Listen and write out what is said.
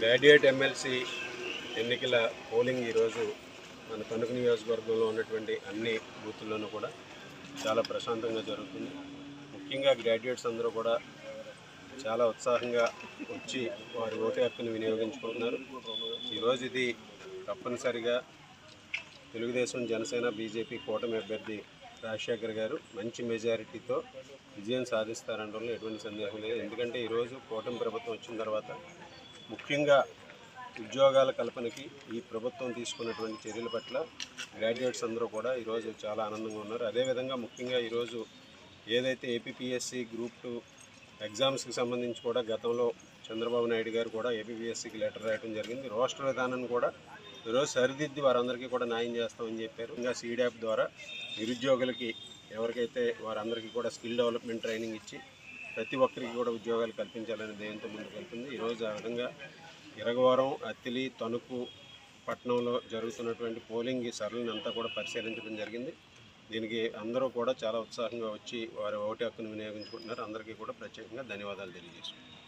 Graduate MLC ఎన్నికల polling ఈరోజు మన తణుకు నియోజకవర్గంలో ఉన్నటువంటి అన్ని బూతుల్లోనూ కూడా చాలా ప్రశాంతంగా జరుగుతుంది. ముఖ్యంగా గ్రాడ్యుయేట్స్ అందరూ కూడా చాలా ఉత్సాహంగా వచ్చి వారి ఓటు హక్కును వినియోగించుకుంటున్నారు. ఈరోజు ఇది తప్పనిసరిగా తెలుగుదేశం జనసేన బీజేపీ కూటమి అభ్యర్థి రాజశేఖర్ గారు మంచి మెజారిటీతో విజయం సాధిస్తారనడంలో ఎటువంటి సందేహం లేదు. ఎందుకంటే ఈరోజు కూటమి ప్రభుత్వం వచ్చిన తర్వాత ముఖ్యంగా ఉద్యోగాల కల్పనకి ఈ ప్రభుత్వం తీసుకున్నటువంటి చర్యల పట్ల గ్రాడ్యుయేట్స్ అందరూ కూడా ఈరోజు చాలా ఆనందంగా ఉన్నారు. అదేవిధంగా ముఖ్యంగా ఈరోజు ఏదైతే ఏపీపీఎస్సీ గ్రూప్ టూ ఎగ్జామ్స్కి సంబంధించి కూడా గతంలో చంద్రబాబు నాయుడు గారు కూడా ఏపీపీఎస్సీకి లెటర్ రాయడం జరిగింది. రోస్టర్ విధానాన్ని కూడా ఈరోజు సరిదిద్ది వారందరికీ కూడా న్యాయం చేస్తామని చెప్పారు. ఇంకా సీడ్యాప్ ద్వారా నిరుద్యోగులకి ఎవరికైతే వారందరికీ కూడా స్కిల్ డెవలప్మెంట్ ట్రైనింగ్ ఇచ్చి ప్రతి ఒక్కరికి కూడా ఉద్యోగాలు కల్పించాలనే ధ్యేయంతో ముందుకు వెళ్తుంది ఈరోజు ఆ విధంగా ఇరగవరం అత్తిలి తణుకు పట్టణంలో జరుగుతున్నటువంటి పోలింగ్ సరళిని అంతా కూడా పరిశీలించడం జరిగింది. దీనికి అందరూ కూడా చాలా ఉత్సాహంగా వచ్చి వారి ఓటు హక్కును వినియోగించుకుంటున్నారు. అందరికీ కూడా ప్రత్యేకంగా ధన్యవాదాలు తెలియజేసుకుంటున్నారు